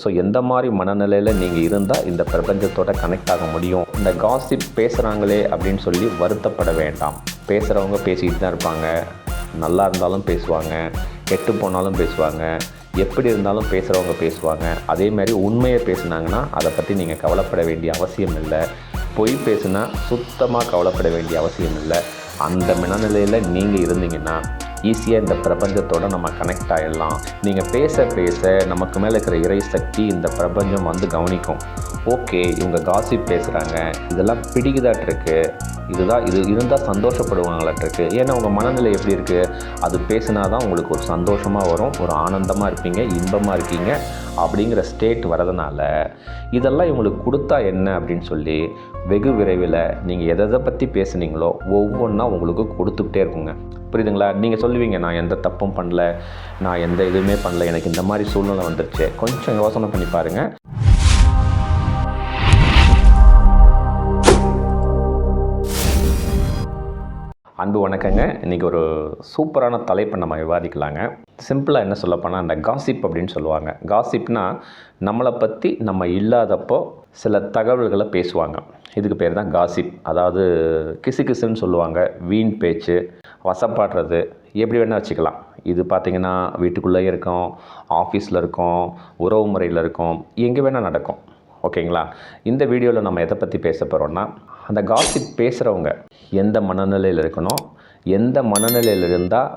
So எந்த மாதிரி மனநிலையில் நீங்கள் இருந்தால் இந்த பிரபஞ்சத்தோட கனெக்ட் ஆக முடியும்? இந்த காசிப் பேசுகிறாங்களே அப்படின்னு சொல்லி வருத்தப்பட வேண்டாம். பேசுகிறவங்க பேசிக்கிட்டு தான் இருப்பாங்க. நல்லா இருந்தாலும் பேசுவாங்க. கெட்டு போனாலும் பேசுவாங்க. எப்படி இருந்தாலும் பேசுகிறவங்க பேசுவாங்க. அதே மாதிரி உண்மையை பேசுனாங்கன்னா அதை பற்றி நீங்கள் கவலைப்பட வேண்டிய அவசியம் இல்லை. பொய் பேசுனா சுத்தமாக கவலைப்பட வேண்டிய அவசியம் இல்லை. அந்த மனநிலையில் நீங்கள் இருந்தீங்கன்னா ஈஸியாக இந்த பிரபஞ்சத்தோட நம்ம கனெக்ட் ஆகிடலாம் நீங்கள் பேச பேச நமக்கு மேலே இருக்கிற இறை சக்தி இந்த பிரபஞ்சம் வந்து கவனிக்கும். ஓகே இவங்க காசிப் பேசுகிறாங்க இதெல்லாம் பிடிக்குதாட்டிருக்கு இதுதான் இது இருந்தால் சந்தோஷப்படுவாங்களாட்டிருக்கு ஏன்னா உங்கள் மனநிலை எப்படி இருக்குது அது பேசுனா தான் உங்களுக்கு ஒரு சந்தோஷமாக வரும் ஒரு ஆனந்தமாக இருப்பீங்க இன்பமாக இருக்கீங்க அப்படிங்கிற ஸ்டேட் வரதுனால இதெல்லாம் இவங்களுக்கு கொடுத்தா என்ன அப்படின்னு சொல்லி வெகு விரைவில் நீங்கள் எதை எதை பற்றி பேசுனீங்களோ ஒவ்வொன்றா உங்களுக்கு கொடுத்துக்கிட்டே இருக்குங்க. புரியுதுங்களா? நீங்கள் சொல்லுவீங்க நான் எந்த தப்பும் பண்ணல நான் எந்த இதுவுமே பண்ணல எனக்கு இந்த மாதிரி சூழ்நிலை வந்துருச்சு. கொஞ்சம் யோசனை பண்ணி பாருங்கள் அன்பு வணக்கங்க. இன்றைக்கி ஒரு சூப்பரான தலைப்பை நம்ம விவாதிக்கலாங்க. சிம்பிளாக என்ன சொல்லப்போனால் அந்த காசிப் அப்படின்னு சொல்லுவாங்க. காசிப்னா நம்மளை பற்றி நம்ம இல்லாதப்போ சில தகவல்களை பேசுவாங்க. இதுக்கு பேர் தான் காசிப் அதாவது கிசு கிசுன்னு சொல்லுவாங்க. வீண் பேச்சு வசப்பாடுறது. எப்படி வேணால் வச்சுக்கலாம். இது பார்த்திங்கன்னா வீட்டுக்குள்ளேயே இருக்கோம் ஆஃபீஸில் இருக்கோம் உறவு முறையில் இருக்கோம் எங்கே வேணால் நடக்கும். ஓகேங்களா? இந்த வீடியோவில் நம்ம எதை பற்றி பேச போகிறோன்னா அந்த காசிப் பேசுகிறவங்க எந்த மனநிலையில் இருக்கணும்? எந்த மனநிலையில் இருந்தால்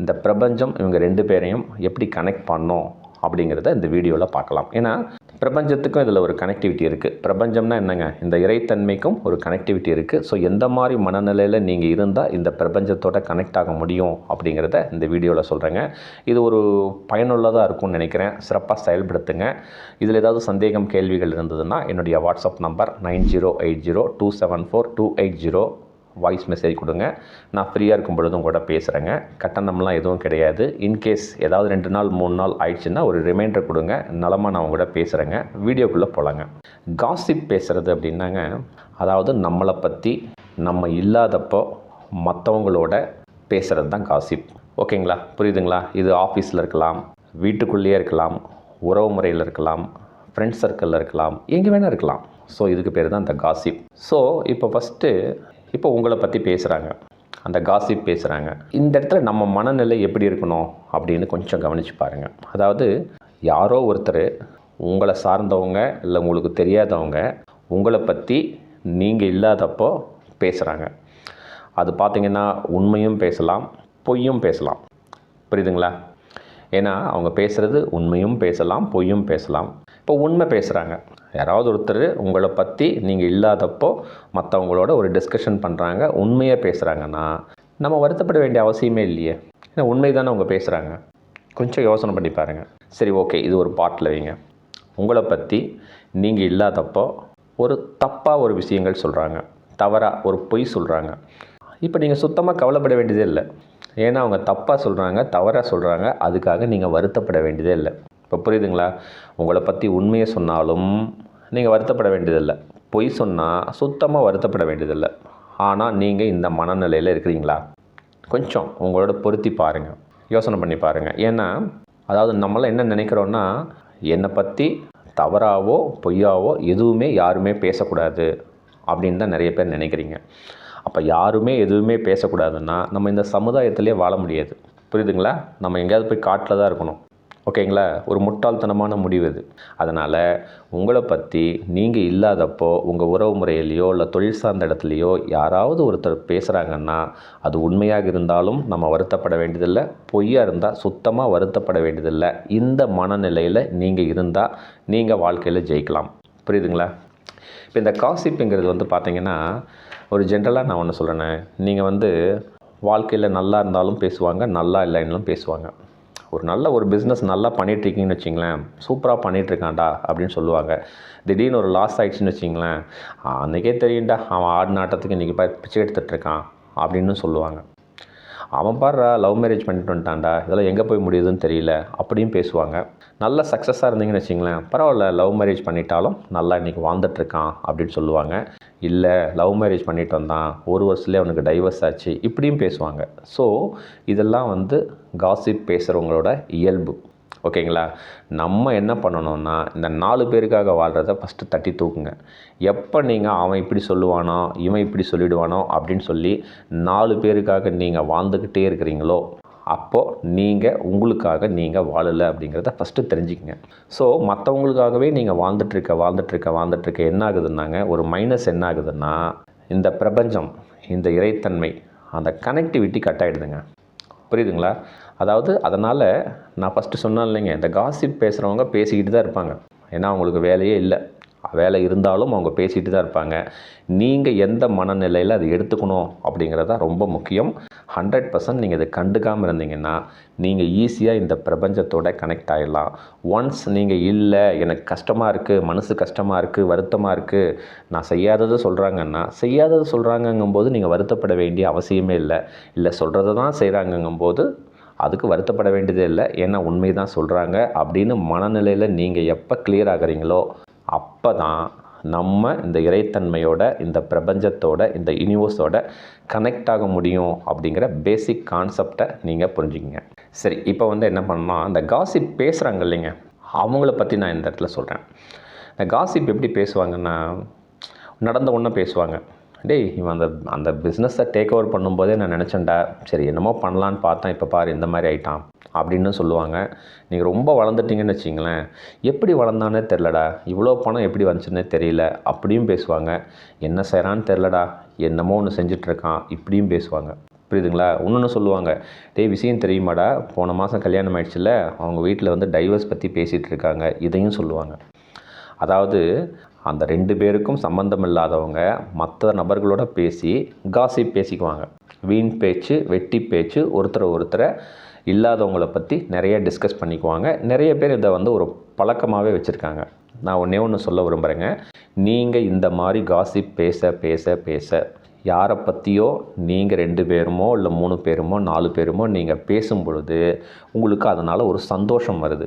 இந்த பிரபஞ்சம் இவங்க ரெண்டு பேரையும் எப்படி கனெக்ட் பண்ணோம்? அப்படிங்கிறத இந்த வீடியோவில் பார்க்கலாம். ஏன்னா பிரபஞ்சத்துக்கும் இதில் ஒரு கனெக்டிவிட்டி இருக்குது பிரபஞ்சம்னா என்னங்க? இந்த இறைத்தன்மைக்கும் ஒரு கனெக்டிவிட்டி இருக்குது ஸோ எந்த மாதிரி மனநிலையில் நீங்கள் இருந்தால் இந்த பிரபஞ்சத்தோட கனெக்ட் ஆக முடியும் அப்படிங்கிறத இந்த வீடியோவில் சொல்கிறேங்க இது ஒரு பயனுள்ளதாக இருக்கும்னு நினைக்கிறேன். சிறப்பாக செயல்படுத்துங்க. இதில் ஏதாவது சந்தேகம் கேள்விகள் இருந்ததுன்னா என்னுடைய WhatsApp number nine zero eight zero two seven four two eight zero. Voice message கொடுங்க. நான் ஃப்ரீயாக இருக்கும் பொழுதும் கூட பேசுகிறேங்க கட்டணம்லாம் எதுவும் கிடையாது. இன்கேஸ் ஏதாவது ரெண்டு நாள் மூணு நாள் ஆயிடுச்சுன்னா ஒரு ரிமைண்டர் கொடுங்க. நலமாக நான் கூட பேசுகிறேங்க வீடியோக்குள்ளே போகலாங்க காசிப் பேசுகிறது அப்படின்னாங்க. அதாவது நம்மளை பற்றி நம்ம இல்லாதப்போ மற்றவங்களோட பேசுகிறது தான் காசிப் ஓகேங்களா? புரியுதுங்களா? இது ஆஃபீஸில் இருக்கலாம் வீட்டுக்குள்ளேயே இருக்கலாம் உறவு முறையில் இருக்கலாம் ஃப்ரெண்ட்ஸ் சர்க்கிளில் இருக்கலாம் எங்கே வேணால் இருக்கலாம். ஸோ இதுக்கு பேர் தான் இந்த காசிப் ஸோ இப்போ ஃபஸ்ட்டு இப்போ உங்களை பற்றி பேசுகிறாங்க அந்த காசிப் பேசுகிறாங்க இந்த இடத்துல நம்ம மனநிலை எப்படி இருக்கணும் அப்படின்னு கொஞ்சம் கவனித்து பாருங்கள் அதாவது யாரோ ஒருத்தர் உங்களை சார்ந்தவங்க இல்லை உங்களுக்கு தெரியாதவங்க உங்களை பற்றி நீங்கள் இல்லாதப்போ பேசுகிறாங்க அது பார்த்திங்கன்னா உண்மையும் பேசலாம் பொய்யும் பேசலாம். புரியுதுங்களா? ஏன்னா அவங்க பேசுகிறது உண்மையும் பேசலாம் பொய்யும் பேசலாம். இப்போ உண்மை பேசுகிறாங்க யாராவது ஒருத்தர் உங்களை பற்றி நீங்கள் இல்லாதப்போ மற்றவங்களோட ஒரு டிஸ்கஷன் பண்ணுறாங்க உண்மையாக பேசுகிறாங்கன்னா நம்ம வருத்தப்பட வேண்டிய அவசியமே இல்லையே. ஏன்னா உண்மை தானே அவங்க பேசுகிறாங்க கொஞ்சம் யோசனை பண்ணி பாருங்கள் சரி ஓகே இது ஒரு பாட்டில் வைங்க. உங்களை பற்றி நீங்கள் இல்லாதப்போ ஒரு தப்பாக ஒரு விஷயங்கள் சொல்கிறாங்க தவறாக ஒரு பொய் சொல்கிறாங்க இப்போ நீங்கள் சுத்தமாக கவலைப்பட வேண்டியதே இல்லை. ஏன்னா அவங்க தப்பாக சொல்கிறாங்க தவறாக சொல்கிறாங்க அதுக்காக நீங்கள் வருத்தப்பட வேண்டியதே இல்லை. இப்போ புரியுதுங்களா? உங்களை பற்றி உண்மையை சொன்னாலும் நீங்கள் வருத்தப்பட வேண்டியதில்லை. பொய் சொன்னால் சுத்தமாக வருத்தப்பட வேண்டியதில்லை. ஆனால் நீங்கள் இந்த மனநிலையில் இருக்கிறீங்களா? கொஞ்சம் உங்களோட பொருத்தி பாருங்கள் யோசனை பண்ணி பாருங்கள் ஏன்னா அதாவது நம்மளாம் என்ன நினைக்கிறோன்னா என்னை பற்றி தவறாவோ பொய்யாவோ எதுவுமே யாருமே பேசக்கூடாது அப்படின்னு தான் நிறைய பேர் நினைக்கிறீங்க. அப்போ யாருமே எதுவுமே பேசக்கூடாதுன்னா நம்ம இந்த சமுதாயத்திலே வாழ முடியாது. புரியுதுங்களா? நம்ம எங்கேயாவது போய் காட்டில் தான் இருக்கணும். ஓகேங்களா? ஒரு முட்டாள்தனமான முடிவு இது. அதனால் உங்களை பற்றி நீங்கள் இல்லாதப்போ உங்கள் உறவு முறையிலையோ இல்லை தொழில் சார்ந்த இடத்துலையோ யாராவது ஒருத்தர் பேசுகிறாங்கன்னா அது உண்மையாக இருந்தாலும் நம்ம வருத்தப்பட வேண்டியதில்லை. பொய்யாக இருந்தால் சுத்தமாக வருத்தப்பட வேண்டியதில்லை. இந்த மனநிலையில் நீங்கள் இருந்தால் நீங்கள் வாழ்க்கையில் ஜெயிக்கலாம். புரியுதுங்களா? இப்போ இந்த காசிப்புங்கிறது வந்து பார்த்திங்கன்னா ஒரு ஜென்ரலாக நான் ஒன்று சொல்கிறேனே நீங்கள் வந்து வாழ்க்கையில் நல்லா இருந்தாலும் பேசுவாங்க நல்லா இல்லைன்னாலும் பேசுவாங்க. ஒரு நல்ல ஒரு பிஸ்னஸ் நல்லா பண்ணிகிட்ருக்கீங்கன்னு வச்சிங்களேன் சூப்பராக பண்ணிகிட்ருக்கான்டா அப்படின்னு சொல்லுவாங்க. திடீர்னு ஒரு லாஸ் ஆகிடுச்சின்னு வச்சிங்களேன் அன்றைக்கே தெரியும்டா அவன் ஆடு நாட்டத்துக்கு இன்றைக்கி ப பிச்சை எடுத்துகிட்ருக்கான் அப்படின்னு சொல்லுவாங்க. அவன் பாடுறா லவ் மேரேஜ் பண்ணிட்டு வந்துட்டான்டா இதெல்லாம் எங்கே போய் முடியுதுன்னு தெரியல அப்படியும் பேசுவாங்க. நல்ல சக்ஸஸாக இருந்தீங்கன்னு வச்சிங்களேன் பரவாயில்ல லவ் மேரேஜ் பண்ணிட்டாலும் நல்லா இன்றைக்கி வாழ்ந்துட்டுருக்கான் அப்படின்னு சொல்லுவாங்க. இல்லை லவ் மேரேஜ் பண்ணிட்டு வந்தான் ஒரு வருஷத்துலேயே அவனுக்கு டைவர்ஸ் ஆச்சு இப்படியும் பேசுவாங்க. ஸோ இதெல்லாம் வந்து காசிப் பேசுகிறவங்களோட இயல்பு. ஓகேங்களா? நம்ம என்ன பண்ணணும்னா இந்த நாலு பேருக்காக வாழ்கிறத ஃபஸ்ட்டு தட்டி தூக்குங்க. எப்போ நீங்கள் அவன் இப்படி சொல்லுவானோ இவன் இப்படி சொல்லிடுவானோ அப்படின்னு சொல்லி நாலு பேருக்காக நீங்கள் வாழ்ந்துக்கிட்டே இருக்கிறீங்களோ அப்போது நீங்கள் உங்களுக்காக நீங்கள் வாழலை அப்படிங்கிறத ஃபஸ்ட்டு தெரிஞ்சுக்கங்க. ஸோ மற்றவங்களுக்காகவே நீங்கள் வாழ்ந்துட்டுருக்க வாழ்ந்துட்டுருக்க வாழ்ந்துட்டுருக்க என்ன ஆகுதுன்னாங்க ஒரு மைனஸ் என்ன ஆகுதுன்னா இந்த பிரபஞ்சம் இந்த இறைத்தன்மை அந்த கனெக்டிவிட்டி கட் ஆகிடுதுங்க புரியுதுங்களா? அதாவது அதனால் நான் ஃபஸ்ட்டு சொன்னேன் இல்லைங்க இந்த காசிப் பேசுகிறவங்க பேசிக்கிட்டு தான் இருப்பாங்க. ஏன்னா அவங்களுக்கு வேலையே இல்லை. வேலை இருந்தாலும் அவங்க பேசிகிட்டு தான் இருப்பாங்க. நீங்கள் எந்த மனநிலையில் அதை எடுத்துக்கணும் அப்படிங்கிறது தான் ரொம்ப முக்கியம். ஹண்ட்ரட் பர்சன்ட் நீங்கள் இதை கண்டுக்காமல் இருந்தீங்கன்னா நீங்கள் ஈஸியாக இந்த பிரபஞ்சத்தோட கனெக்ட் ஆகிடலாம் ஒன்ஸ் நீங்கள் இல்லை எனக்கு கஷ்டமாக இருக்குது மனசு கஷ்டமாக இருக்குது வருத்தமாக இருக்குது நான் செய்யாததை சொல்கிறாங்கன்னா செய்யாததை சொல்கிறாங்கங்கும்போது நீங்கள் வருத்தப்பட வேண்டிய அவசியமே இல்லை. இல்லை சொல்கிறத தான் செய்கிறாங்கங்கும்போது அதுக்கு வருத்தப்பட வேண்டியதே இல்லை. ஏன்னா உண்மை தான் சொல்கிறாங்க அப்படின்னு மனநிலையில் நீங்கள் எப்போ கிளியர் ஆகுறீங்களோ அப்போ தான் நம்ம இந்த இறைத்தன்மையோட இந்த பிரபஞ்சத்தோட இந்த யூனிவர்ஸோட கனெக்ட் ஆக முடியும் அப்படிங்கிற பேசிக் கான்செப்டை நீங்கள் புரிஞ்சுக்கிங்க. சரி இப்போ வந்து என்ன பண்ணால் அந்த காசிப் பேசுகிறாங்க இல்லைங்க அவங்கள பற்றி நான் இந்த இடத்துல சொல்கிறேன் இந்த காசிப் எப்படி பேசுவாங்கன்னா நடந்த ஒன்றை பேசுவாங்க. டேய் இவன் அந்த அந்த பிஸ்னஸை டேக் ஓவர் பண்ணும்போதே நான் நினச்சேன்டா சரி என்னமோ பண்ணலான்னு பார்த்தேன் இப்போ பாரு இந்த மாதிரி ஆயிட்டான் அப்படின்னு சொல்லுவாங்க. நீங்கள் ரொம்ப வளர்ந்துட்டீங்கன்னு வச்சிங்களேன் எப்படி வளர்ந்தானே தெரிலடா இவ்வளோ பணம் எப்படி வந்துச்சுன்னே தெரியல அப்படியும் பேசுவாங்க. என்ன செய்கிறான்னு தெரிலடா என்னமோ ஒன்று செஞ்சிட்ருக்கான் இப்படியும் பேசுவாங்க. புரியுதுங்களா? இன்னொன்று சொல்லுவாங்க டேய் விஷயம் தெரியுமாடா போன மாதம் கல்யாணம் ஆயிடுச்சுல அவங்க வீட்டில் வந்து டைவர்ஸ் பற்றி பேசிகிட்டு இருக்காங்க இதையும் சொல்லுவாங்க. அதாவது அந்த ரெண்டு பேருக்கும் சம்மந்தம் இல்லாதவங்க மற்ற நபர்களோட பேசி காசிப் பேசிக்குவாங்க. வீண் பேச்சு வெட்டி பேச்சு ஒருத்தரை ஒருத்தரை இல்லாதவங்கள பற்றி நிறைய டிஸ்கஸ் பண்ணிக்குவாங்க. நிறைய பேர் இதை வந்து ஒரு பழக்கமாகவே வச்சுருக்காங்க. நான் ஒன்றே ஒன்று சொல்ல விரும்புகிறேங்க நீங்கள் இந்த மாதிரி காசிப் பேச பேச பேச யாரை பற்றியோ நீங்கள் ரெண்டு பேருமோ இல்லை மூணு பேருமோ நாலு பேருமோ நீங்கள் பேசும் பொழுது உங்களுக்கு அதனால் ஒரு சந்தோஷம் வருது.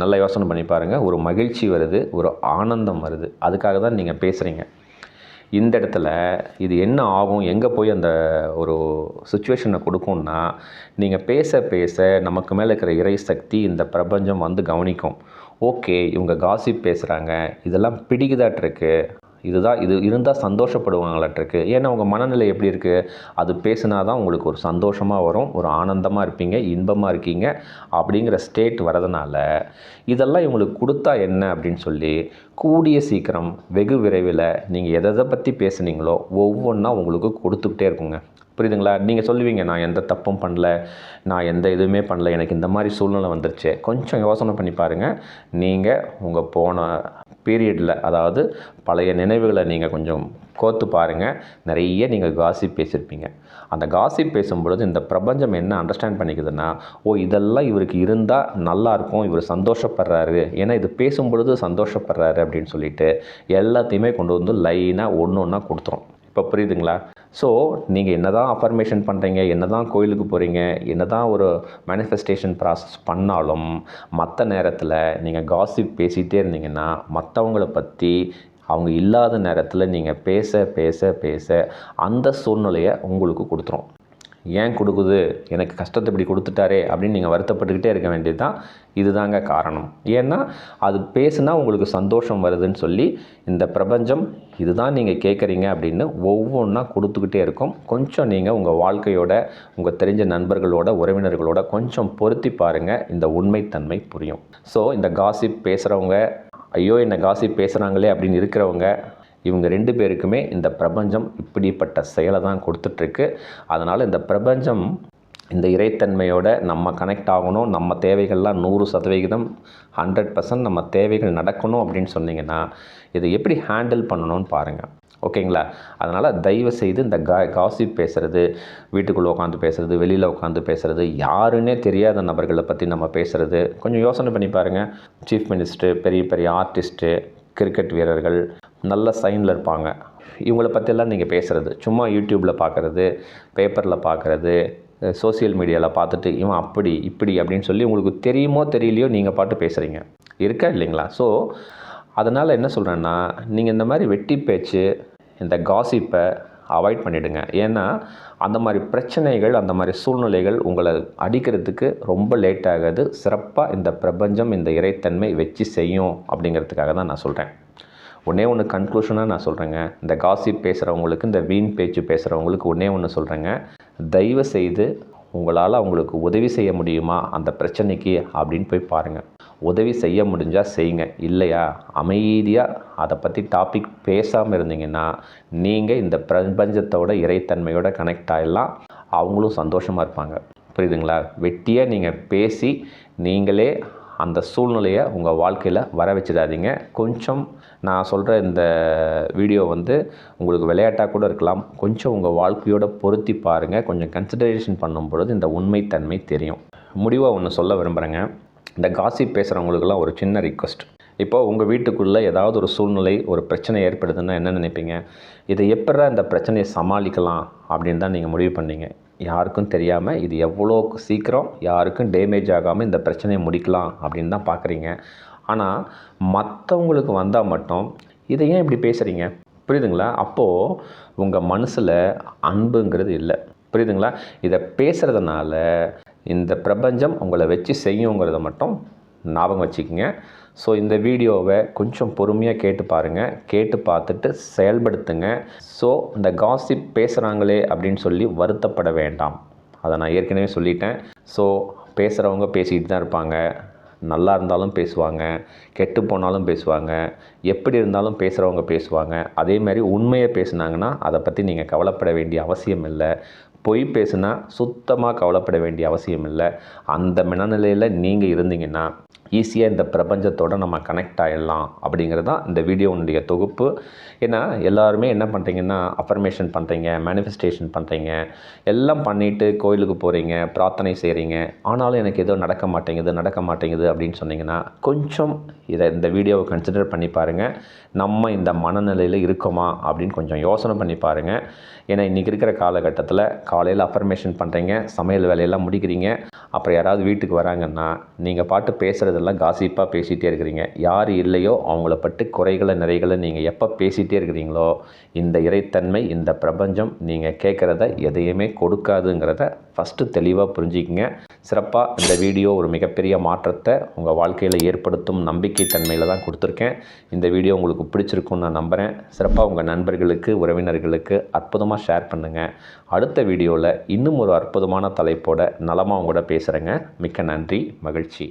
நல்லா யோசனை பண்ணி பாருங்கள் ஒரு மகிழ்ச்சி வருது ஒரு ஆனந்தம் வருது. அதுக்காக தான் நீங்கள் பேசுகிறீங்க இந்த இடத்துல இது என்ன ஆகும்? எங்கே போய் அந்த ஒரு சுச்சுவேஷனை கொடுக்கும்னா நீங்கள் பேச பேச நமக்கு மேலே இருக்கிற இறை சக்தி இந்த பிரபஞ்சம் வந்து கவனிக்கும். ஓகே இவங்க காசிப் பேசுகிறாங்க இதெல்லாம் பிடிக்குதாட்டிருக்கு. இதுதான் இது இருந்தால் சந்தோஷப்படுவாங்களாட்டிருக்கு. ஏன்னா உங்கள் மனநிலை எப்படி இருக்குது அது பேசினா தான் உங்களுக்கு ஒரு சந்தோஷமாக வரும் ஒரு ஆனந்தமாக இருப்பீங்க இன்பமாக இருக்கீங்க அப்படிங்கிற ஸ்டேட் வரதுனால இதெல்லாம் இவங்களுக்கு கொடுத்தா என்ன அப்படின்னு சொல்லி கூடிய சீக்கிரம் வெகு விரைவில் நீங்கள் எதை எதை பற்றி பேசுனீங்களோ ஒவ்வொன்றா உங்களுக்கு கொடுத்துக்கிட்டே இருக்குங்க. புரியுதுங்களா? நீங்கள் சொல்லுவீங்க நான் எந்த தப்பும் பண்ணல நான் எந்த இதுவுமே பண்ணல எனக்கு இந்த மாதிரி சூழ்நிலை வந்துருச்சு. கொஞ்சம் யோசனை பண்ணி பாருங்கள் நீங்கள் உங்கள் போன பீரியடில் அதாவது பழைய நினைவுகளை நீங்கள் கொஞ்சம் கோத்து பாருங்கள் நிறைய நீங்கள் காசிப் பேசியிருப்பீங்க அந்த காசிப் பேசும்பொழுது இந்த பிரபஞ்சம் என்ன அண்டர்ஸ்டாண்ட் பண்ணிக்குதுன்னா ஓ இதெல்லாம் இவருக்கு இருந்தால் நல்லாயிருக்கும் இவர் சந்தோஷப்படுறாரு. ஏன்னா இது பேசும்பொழுது சந்தோஷப்படுறாரு அப்படின்னு சொல்லிட்டு எல்லாத்தையுமே கொண்டு வந்து லைனாக ஒன்று ஒன்றா கொடுத்துரும். இப்போ புரியுதுங்களா? ஸோ நீங்கள் என்ன தான் அஃபர்மேஷன் பண்ணுறீங்க என்ன தான் கோயிலுக்கு போகிறீங்க என்ன தான் ஒரு மேனிஃபெஸ்டேஷன் ப்ராசஸ் பண்ணாலும் மற்ற நேரத்தில் நீங்கள் காசிப் பேசிகிட்டே இருந்தீங்கன்னா மற்றவங்கள பற்றி அவங்க இல்லாத நேரத்தில் நீங்கள் பேச பேச பேச அந்த சூழ்நிலையை உங்களுக்கு கொடுத்துரும். ஏன் கொடுக்குது? எனக்கு கஷ்டத்தை இப்படி கொடுத்துட்டாரே அப்படின்னு நீங்கள் வருத்தப்பட்டுக்கிட்டே இருக்க வேண்டியது தான் இதுதாங்க காரணம். ஏன்னா அது பேசுனா உங்களுக்கு சந்தோஷம் வருதுன்னு சொல்லி இந்த பிரபஞ்சம் இதுதான் நீங்கள் கேட்குறீங்க அப்படின்னு ஒவ்வொன்றா கொடுத்துக்கிட்டே இருக்கும். கொஞ்சம் நீங்கள் உங்கள் வாழ்க்கையோட உங்கள் தெரிஞ்ச நண்பர்களோட உறவினர்களோட கொஞ்சம் பொருத்தி பாருங்கள் இந்த உண்மைத்தன்மை புரியும். ஸோ இந்த காசிப் பேசுகிறவங்க ஐயோ என்ன காசிப் பேசுகிறாங்களே அப்படின்னு இருக்கிறவங்க இவங்க ரெண்டு பேருக்குமே இந்த பிரபஞ்சம் இப்படிப்பட்ட செயலை தான் கொடுத்துட்ருக்கு. அதனால் இந்த பிரபஞ்சம் இந்த இறைத்தன்மையோட நம்ம கனெக்ட் ஆகணும் நம்ம தேவைகள்லாம் நூறு சதவிகிதம் ஹண்ட்ரட் பர்சன்ட் நம்ம தேவைகள் நடக்கணும் அப்படின்னு சொன்னீங்கன்னா இதை எப்படி ஹேண்டில் பண்ணணும்னு பாருங்கள் ஓகேங்களா? அதனால் தயவு செய்து இந்த கா காசிப் பேசுகிறது வீட்டுக்குள்ளே உட்காந்து பேசுகிறது வெளியில் உட்காந்து பேசுகிறது யாருன்னே தெரியாத நபர்களை பற்றி நம்ம பேசுகிறது கொஞ்சம் யோசனை பண்ணி பாருங்கள் சீஃப் மினிஸ்டர் பெரிய பெரிய ஆர்டிஸ்ட்டு கிரிக்கெட் வீரர்கள் நல்ல சைனில் இருப்பாங்க. இவங்கள பற்றியெல்லாம் நீங்கள் பேசுகிறது சும்மா யூடியூப்பில் பார்க்குறது பேப்பரில் பார்க்குறது சோசியல் மீடியாவில் பார்த்துட்டு இவன் அப்படி இப்படி அப்படின்னு சொல்லி உங்களுக்கு தெரியுமோ தெரியலையோ நீங்கள் பாட்டு பேசுகிறீங்க இருக்கா இல்லைங்களா? ஸோ அதனால் என்ன சொல்கிறேன்னா நீங்கள் இந்த மாதிரி வெட்டி பேச்சு இந்த காசிப்பை அவாய்ட் பண்ணிவிடுங்க ஏன்னா அந்த மாதிரி பிரச்சனைகள் அந்த மாதிரி சூழ்நிலைகள் உங்களை அடிக்கிறதுக்கு ரொம்ப லேட் ஆகாது. சிறப்பாக இந்த பிரபஞ்சம் இந்த இறைத்தன்மை வச்சு செய்யும் அப்படிங்கிறதுக்காக தான் நான் சொல்கிறேன் ஒன்றே ஒன்று கன்க்ளூஷனாக நான் சொல்கிறேங்க இந்த காசிப் பேசுகிறவங்களுக்கு இந்த வீண் பேச்சு பேசுகிறவங்களுக்கு ஒன்றே ஒன்று சொல்கிறேங்க தயவு செய்து உங்களால் அவங்களுக்கு உதவி செய்ய முடியுமா? அந்த பிரச்சனைக்கு அப்படின்னு போய் பாருங்கள் உதவி செய்ய முடிஞ்சால் செய்யுங்க. இல்லையா? அமைதியாக அதை பற்றி டாபிக் பேசாமல் இருந்தீங்கன்னா நீங்கள் இந்த பிரபஞ்சத்தோட இறைத்தன்மையோட கனெக்ட் ஆகிடலாம் அவங்களும் சந்தோஷமாக இருப்பாங்க. புரியுதுங்களா? வெட்டியாக நீங்கள் பேசி நீங்களே அந்த சூழ்நிலையை உங்கள் வாழ்க்கையில் வர வச்சிடாதீங்க. கொஞ்சம் நான் சொல்கிற இந்த வீடியோ வந்து உங்களுக்கு விளையாட்டாக கூட இருக்கலாம். கொஞ்சம் உங்கள் வாழ்க்கையோட பொருத்தி பாருங்கள் கொஞ்சம் கன்சிடரேஷன் பண்ணும் பொழுது இந்த உண்மைத்தன்மை தெரியும். முடிவாக ஒன்று சொல்ல விரும்புகிறேங்க இந்த காசிப் பேசுகிறவங்களுக்கெல்லாம் ஒரு சின்ன ரிக்வஸ்ட் இப்போ உங்கள் வீட்டுக்குள்ளே ஏதாவது ஒரு சூழ்நிலை ஒரு பிரச்சனை ஏற்படுதுன்னா என்ன நினைப்பீங்க? இதை எப்படா இந்த பிரச்சனையை சமாளிக்கலாம் அப்படின்னு தான் நீங்கள் முடிவு பண்ணீங்க. யாருக்கும் தெரியாமல் இது எவ்வளோ சீக்கிரம் யாருக்கும் டேமேஜ் ஆகாமல் இந்த பிரச்சனையை முடிக்கலாம் அப்படின்னு தான் பார்க்குறீங்க. ஆனால் மற்றவங்களுக்கு வந்தால் மட்டும் இதை ஏன் இப்படி பேசுகிறீங்க புரியுதுங்களா? அப்போது உங்கள் மனசில் அன்புங்கிறது இல்லை. புரியுதுங்களா? இதை பேசுகிறதுனால இந்த பிரபஞ்சம் உங்களை வச்சு செய்யுங்கிறத மட்டும் ஞாபகம் வச்சுக்கோங்க. ஸோ இந்த வீடியோவை கொஞ்சம் பொறுமையாக கேட்டு பாருங்கள் கேட்டு பார்த்துட்டு செயல்படுத்துங்க. ஸோ இந்த காசிப் பேசுகிறாங்களே அப்படின்னு சொல்லி வருத்தப்பட வேண்டாம். அதை நான் ஏற்கனவே சொல்லிட்டேன். ஸோ பேசுகிறவங்க பேசிக்கிட்டு தான் இருப்பாங்க. நல்லா இருந்தாலும் பேசுவாங்க. கெட்டு போனாலும் பேசுவாங்க. எப்படி இருந்தாலும் பேசுகிறவங்க பேசுவாங்க. அதே மாதிரி உண்மையை பேசுனாங்கன்னா அதை பற்றி நீங்கள் கவலைப்பட வேண்டிய அவசியம் இல்லை. பொய் பேசுனா சுத்தமாக கவலைப்பட வேண்டிய அவசியம் இல்லை அந்த மனநிலையில் நீங்கள் இருந்தீங்கன்னா ஈஸியாக இந்த பிரபஞ்சத்தோடு நம்ம கனெக்ட் ஆகிடலாம் அப்படிங்கிறது தான் இந்த வீடியோனுடைய தொகுப்பு. ஏன்னா எல்லாருமே என்ன பண்ணுறீங்கன்னா அஃபர்மேஷன் பண்ணுறீங்க மேனிஃபெஸ்டேஷன் பண்ணுறீங்க எல்லாம் பண்ணிவிட்டு கோயிலுக்கு போகிறீங்க பிரார்த்தனை செய்கிறீங்க ஆனாலும் எனக்கு ஏதோ நடக்க மாட்டேங்குது நடக்க மாட்டேங்குது அப்படின்னு சொன்னீங்கன்னா கொஞ்சம் இதை இந்த வீடியோவை கன்சிடர் பண்ணி பாருங்கள் நம்ம இந்த மனநிலையில் இருக்கோமா அப்படின்னு கொஞ்சம் யோசனை பண்ணி பாருங்கள் ஏன்னா இன்றைக்கி இருக்கிற காலகட்டத்தில் காலையில் அஃபர்மேஷன் பண்ணுறீங்க சமையல் வேலையெல்லாம் முடிக்கிறீங்க. அப்புறம் யாராவது வீட்டுக்கு வராங்கன்னா நீங்கள் பாட்டு பேசுகிறது பேசுகிறதெல்லாம் காசிப்பாக பேசிகிட்டே இருக்கிறீங்க. யார் இல்லையோ அவங்கள பட்டு குறைகளை நிறைகளை நீங்கள் எப்போ பேசிகிட்டே இருக்கிறீங்களோ இந்த இறைத்தன்மை இந்த பிரபஞ்சம் நீங்கள் கேட்குறத எதையுமே கொடுக்காதுங்கிறத ஃபஸ்ட்டு தெளிவாக புரிஞ்சிக்கங்க. சிறப்பாக இந்த வீடியோ ஒரு மிகப்பெரிய மாற்றத்தை உங்கள் வாழ்க்கையில் ஏற்படுத்தும் நம்பிக்கை தன்மையில் தான் கொடுத்துருக்கேன். இந்த வீடியோ உங்களுக்கு பிடிச்சிருக்குன்னு நான் நம்புகிறேன் சிறப்பாக உங்கள் நண்பர்களுக்கு உறவினர்களுக்கு அற்புதமாக ஷேர் பண்ணுங்கள் அடுத்த வீடியோவில் இன்னும் ஒரு அற்புதமான தலைப்போட நலமாக உங்களோட பேசுகிறேங்க மிக்க நன்றி மகிழ்ச்சி.